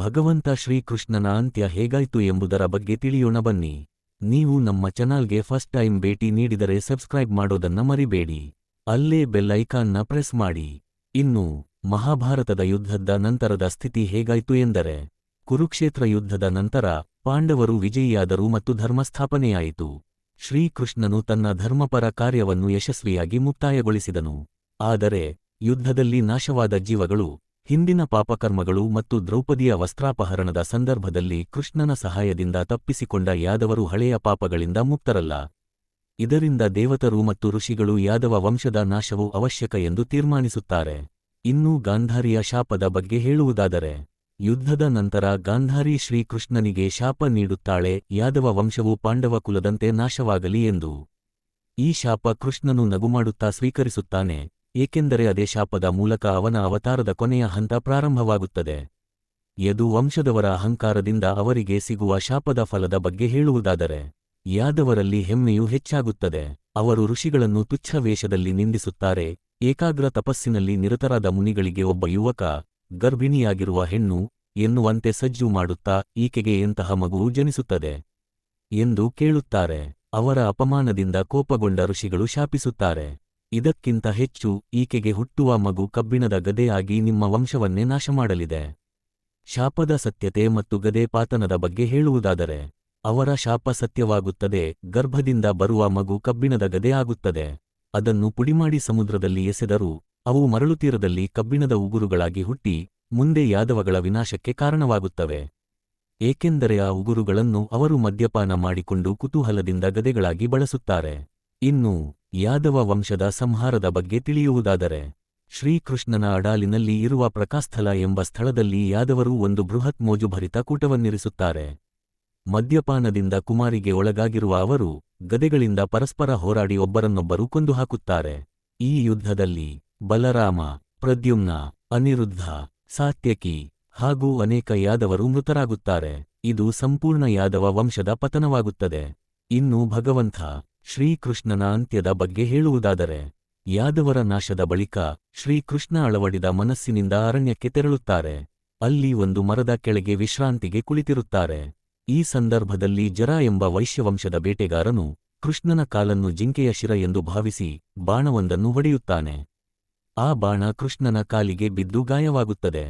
ಭಗವಂತ ಶ್ರೀಕೃಷ್ಣನ ಅಂತ್ಯ ಹೇಗಾಯ್ತು ಎಂಬುದರ ಬಗ್ಗೆ ತಿಳಿಯೋಣ ಬನ್ನಿ. ನೀವು ನಮ್ಮ ಚಾನಲ್ಗೆ ಫಸ್ಟ್ ಟೈಮ್ ಭೇಟಿ ನೀಡಿದರೆ ಸಬ್ಸ್ಕ್ರೈಬ್ ಮಾಡೋದನ್ನ ಮರಿಬೇಡಿ. ಅಲ್ಲೇ ಬೆಲ್ ಐಕಾನ್ನ ಪ್ರೆಸ್ ಮಾಡಿ. ಇನ್ನು, ಮಹಾಭಾರತದ ಯುದ್ಧದ ನಂತರದ ಸ್ಥಿತಿ ಹೇಗಾಯ್ತು ಎಂದರೆ, ಕುರುಕ್ಷೇತ್ರ ಯುದ್ಧದ ನಂತರ ಪಾಂಡವರು ವಿಜಯಿಯಾದರು ಮತ್ತು ಧರ್ಮಸ್ಥಾಪನೆಯಾಯಿತು ಶ್ರೀಕೃಷ್ಣನು ತನ್ನ ಧರ್ಮಪರ ಕಾರ್ಯವನ್ನು ಯಶಸ್ವಿಯಾಗಿ ಮುಕ್ತಾಯಗೊಳಿಸಿದನು. ಆದರೆ, ಯುದ್ಧದಲ್ಲಿ ನಾಶವಾದ ಜೀವಗಳು ಹಿಂದಿನ ಪಾಪಕರ್ಮಗಳು ಮತ್ತು ದ್ರೌಪದಿಯ ವಸ್ತ್ರಾಪಹರಣದ ಸಂದರ್ಭದಲ್ಲಿ ಕೃಷ್ಣನ ಸಹಾಯದಿಂದ ತಪ್ಪಿಸಿಕೊಂಡ ಯಾದವರು ಹಳೆಯ ಪಾಪಗಳಿಂದ ಮುಕ್ತರಲ್ಲ. ಇದರಿಂದ ದೇವತರು ಮತ್ತು ಋಷಿಗಳು ಯಾದವ ವಂಶದ ನಾಶವು ಅವಶ್ಯಕ ಎಂದು ತೀರ್ಮಾನಿಸುತ್ತಾರೆ. ಇನ್ನೂ ಗಾಂಧಾರಿಯ ಶಾಪದ ಬಗ್ಗೆ ಹೇಳುವುದಾದರೆ, ಯುದ್ಧದ ನಂತರ ಗಾಂಧಾರಿ ಶ್ರೀಕೃಷ್ಣನಿಗೆ ಶಾಪ ನೀಡುತ್ತಾಳೆ, ಯಾದವ ವಂಶವು ಪಾಂಡವ ಕುಲದಂತೆ ನಾಶವಾಗಲಿ ಎಂದು. ಈ ಶಾಪ ಕೃಷ್ಣನು ನಗುಮಾಡುತ್ತಾ ಸ್ವೀಕರಿಸುತ್ತಾನೆ. ಏಕೆಂದರೆ ಅದೇ ಶಾಪದ ಮೂಲಕ ಅವನ ಅವತಾರದ ಕೊನೆಯ ಹಂತ ಪ್ರಾರಂಭವಾಗುತ್ತದೆ. ಯದು ವಂಶದವರ ಅಹಂಕಾರದಿಂದ ಅವರಿಗೆ ಸಿಗುವ ಶಾಪದ ಫಲದ ಬಗ್ಗೆ ಹೇಳುವುದಾದರೆ, ಯಾದವರಲ್ಲಿ ಹೆಮ್ಮೆಯು ಹೆಚ್ಚಾಗುತ್ತದೆ. ಅವರು ಋಷಿಗಳನ್ನು ತುಚ್ಛ ವೇಷದಲ್ಲಿ ನಿಂದಿಸುತ್ತಾರೆ, ಏಕಾಗ್ರ ತಪಸ್ಸಿನಲ್ಲಿ ನಿರತರಾದ ಮುನಿಗಳಿಗೆ ಒಬ್ಬ ಯುವಕ, ಗರ್ಭಿಣಿಯಾಗಿರುವ ಹೆಣ್ಣು ಎನ್ನುವಂತೆ ಸಜ್ಜು ಮಾಡುತ್ತಾ ಈಕೆಗೆ ಎಂತಹ ಮಗುವು ಜನಿಸುತ್ತದೆ ಎಂದು ಕೇಳುತ್ತಾರೆ. ಅವರ ಅಪಮಾನದಿಂದ ಕೋಪಗೊಂಡ ಋಷಿಗಳು ಶಾಪಿಸುತ್ತಾರೆ. ಇದಕ್ಕಿಂತ ಹೆಚ್ಚು ಈಕೆಗೆ ಹುಟ್ಟುವ ಮಗು ಕಬ್ಬಿಣದ ಗದೆಯಾಗಿ ನಿಮ್ಮ ವಂಶವನ್ನೇ ನಾಶಮಾಡಲಿದೆ. ಶಾಪದ ಸತ್ಯತೆ ಮತ್ತು ಗದೆ ಪಾತನದ ಬಗ್ಗೆ ಹೇಳುವುದಾದರೆ, ಅವರ ಶಾಪ ಸತ್ಯವಾಗುತ್ತದೆ, ಗರ್ಭದಿಂದ ಬರುವ ಮಗು ಕಬ್ಬಿಣದ ಗದೆ ಆಗುತ್ತದೆ ಅದನ್ನು ಪುಡಿಮಾಡಿ ಸಮುದ್ರದಲ್ಲಿ ಎಸೆದರೂ, ಅವು ಮರಳುತೀರದಲ್ಲಿ ಕಬ್ಬಿಣದ ಉಗುರುಗಳಾಗಿ ಹುಟ್ಟಿ, ಮುಂದೆ ಯಾದವಗಳ ವಿನಾಶಕ್ಕೆ ಕಾರಣವಾಗುತ್ತವೆ. ಏಕೆಂದರೆ ಆ ಉಗುರುಗಳನ್ನು ಅವರು ಮದ್ಯಪಾನ ಮಾಡಿಕೊಂಡು ಕುತೂಹಲದಿಂದ ಗದೆಗಳಾಗಿ ಬಳಸುತ್ತಾರೆ. ಇನ್ನು ಯಾದವ ವಂಶದ ಸಂಹಾರದ ಬಗ್ಗೆ ತಿಳಿಯುವುದಾದರೆ, ಶ್ರೀಕೃಷ್ಣನ ಅಡಾಲಿನಲ್ಲಿ ಇರುವ ಪ್ರಕಾಸ್ಥಲ ಎಂಬ ಸ್ಥಳದಲ್ಲಿ ಯಾದವರು ಒಂದು ಬೃಹತ್ ಮೋಜುಭರಿತ ಕೂಟವನ್ನಿರಿಸುತ್ತಾರೆ. ಮದ್ಯಪಾನದಿಂದ ಕುಮಾರಿಗೆ ಒಳಗಾಗಿರುವ ಅವರು, ಗದೆಗಳಿಂದ ಪರಸ್ಪರ ಹೋರಾಡಿ ಒಬ್ಬರನ್ನೊಬ್ಬರು ಕೊಂದು ಹಾಕುತ್ತಾರೆ ಈ ಯುದ್ಧದಲ್ಲಿ ಬಲರಾಮ, ಪ್ರದ್ಯುಮ್ನ, ಅನಿರುದ್ಧ, ಸಾತ್ಯಕಿ ಹಾಗೂ ಅನೇಕ ಯಾದವರು ಮೃತರಾಗುತ್ತಾರೆ. ಇದು ಸಂಪೂರ್ಣ ಯಾದವ ವಂಶದ ಪತನವಾಗುತ್ತದೆ. ಇನ್ನು ಭಗವಂತ ಶ್ರೀಕೃಷ್ಣನ ಅಂತ್ಯದ ಬಗ್ಗೆ ಹೇಳುವುದಾದರೆ, ಯಾದವರ ನಾಶದ ಬಳಿಕ ಶ್ರೀಕೃಷ್ಣ ಅಳವಡಿದ ಮನಸ್ಸಿನಿಂದ ಅರಣ್ಯಕ್ಕೆ ತೆರಳುತ್ತಾರೆ. ಅಲ್ಲಿ ಒಂದು ಮರದ ಕೆಳಗೆ ವಿಶ್ರಾಂತಿಗೆ ಕುಳಿತಿರುತ್ತಾರೆ. ಈ ಸಂದರ್ಭದಲ್ಲಿ ಜರ ಎಂಬ ವೈಶ್ಯವಂಶದ ಬೇಟೆಗಾರನು ಕೃಷ್ಣನ ಕಾಲನ್ನು ಜಿಂಕೆಯ ಶಿರ ಎಂದು ಭಾವಿಸಿ ಬಾಣವೊಂದನ್ನು ಹೊಡೆಯುತ್ತಾನೆ. ಆ ಬಾಣ ಕೃಷ್ಣನ ಕಾಲಿಗೆ ಬಿದ್ದು ಗಾಯವಾಗುತ್ತದೆ.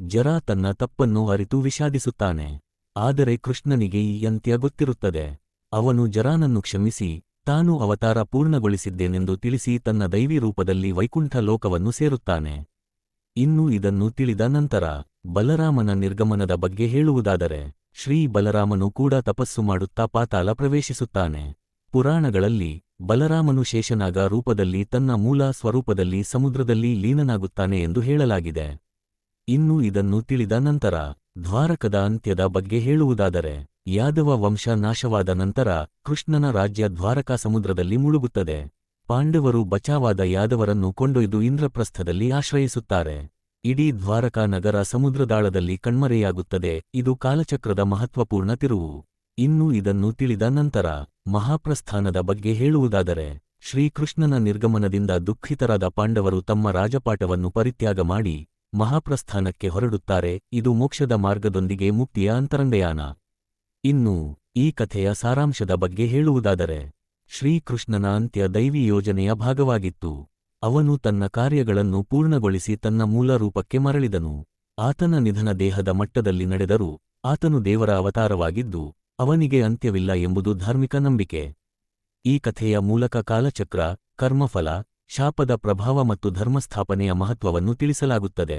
ಜರ ತನ್ನ ತಪ್ಪನ್ನು ಅರಿತು ವಿಷಾದಿಸುತ್ತಾನೆ. ಆದರೆ ಕೃಷ್ಣನಿಗೆ ಈ ಅಂತ್ಯ ಗೊತ್ತಿರುತ್ತದೆ. ಅವನು ಜರಾನನ್ನು ಕ್ಷಮಿಸಿ ತಾನು ಅವತಾರ ಪೂರ್ಣಗೊಳಿಸಿದ್ದೇನೆಂದು ತಿಳಿಸಿ ತನ್ನ ದೈವಿ ರೂಪದಲ್ಲಿ ವೈಕುಂಠ ಲೋಕವನ್ನು ಸೇರುತ್ತಾನೆ. ಇನ್ನು ಇದನ್ನು ತಿಳಿದ ನಂತರ ಬಲರಾಮನ ನಿರ್ಗಮನದ ಬಗ್ಗೆ ಹೇಳುವುದಾದರೆ, ಶ್ರೀ ಬಲರಾಮನು ಕೂಡ ತಪಸ್ಸು ಮಾಡುತ್ತಾ ಪಾತಾಲ ಪ್ರವೇಶಿಸುತ್ತಾನೆ. ಪುರಾಣಗಳಲ್ಲಿ ಬಲರಾಮನು ಶೇಷನಾಗ ರೂಪದಲ್ಲಿ ತನ್ನ ಮೂಲ ಸ್ವರೂಪದಲ್ಲಿ ಸಮುದ್ರದಲ್ಲಿ ಲೀನನಾಗುತ್ತಾನೆ ಎಂದು ಹೇಳಲಾಗಿದೆ. ಇನ್ನು ಇದನ್ನು ತಿಳಿದ ನಂತರ ದ್ವಾರಕದ ಅಂತ್ಯದ ಬಗ್ಗೆ ಹೇಳುವುದಾದರೆ ಯಾದವ ವಂಶ ನಾಶವಾದ ನಂತರ ಕೃಷ್ಣನ ರಾಜ್ಯ ದ್ವಾರಕಾ ಸಮುದ್ರದಲ್ಲಿ ಮುಳುಗುತ್ತದೆ. ಪಾಂಡವರು ಬಚಾವಾದ ಯಾದವರನ್ನು ಕೊಂಡೊಯ್ದು ಇಂದ್ರಪ್ರಸ್ಥದಲ್ಲಿ ಆಶ್ರಯಿಸುತ್ತಾರೆ. ಇಡೀ ದ್ವಾರಕಾ ನಗರ ಸಮುದ್ರದಾಳದಲ್ಲಿ ಕಣ್ಮರೆಯಾಗುತ್ತದೆ. ಇದು ಕಾಲಚಕ್ರದ ಮಹತ್ವಪೂರ್ಣ ತಿರುವು. ಇನ್ನೂ ಇದನ್ನು ತಿಳಿದ ನಂತರ ಮಹಾಪ್ರಸ್ಥಾನದ ಬಗ್ಗೆ ಹೇಳುವುದಾದರೆ, ಶ್ರೀಕೃಷ್ಣನ ನಿರ್ಗಮನದಿಂದ ದುಃಖಿತರಾದ ಪಾಂಡವರು ತಮ್ಮ ರಾಜಪಾಠವನ್ನು ಪರಿತ್ಯಾಗ ಮಾಡಿ ಮಹಾಪ್ರಸ್ಥಾನಕ್ಕೆ ಹೊರಡುತ್ತಾರೆ. ಇದು ಮೋಕ್ಷದ ಮಾರ್ಗದೊಂದಿಗೆ ಮುಕ್ತಿಯ ಅಂತರಂಗಯಾನ ಇನ್ನು ಈ ಕಥೆಯ ಸಾರಾಂಶದ ಬಗ್ಗೆ ಹೇಳುವುದಾದರೆ, ಶ್ರೀಕೃಷ್ಣನ ಅಂತ್ಯ ದೈವಿ ಯೋಜನೆಯ ಭಾಗವಾಗಿತ್ತು. ಅವನು ತನ್ನ ಕಾರ್ಯಗಳನ್ನು ಪೂರ್ಣಗೊಳಿಸಿ ತನ್ನ ಮೂಲ ರೂಪಕ್ಕೆ ಮರಳಿದನು. ಆತನ ನಿಧನ ದೇಹದ ಮಟ್ಟದಲ್ಲಿ ನಡೆದರೂ, ಆತನು ದೇವರ ಅವತಾರವಾಗಿದ್ದು, ಅವನಿಗೆ ಅಂತ್ಯವಿಲ್ಲ ಎಂಬುದು ಧಾರ್ಮಿಕ ನಂಬಿಕೆ. ಈ ಕಥೆಯ ಮೂಲಕ ಕಾಲಚಕ್ರ, ಕರ್ಮಫಲ, ಶಾಪದ ಪ್ರಭಾವ ಮತ್ತು ಧರ್ಮಸ್ಥಾಪನೆಯ ಮಹತ್ವವನ್ನು ತಿಳಿಸಲಾಗುತ್ತದೆ.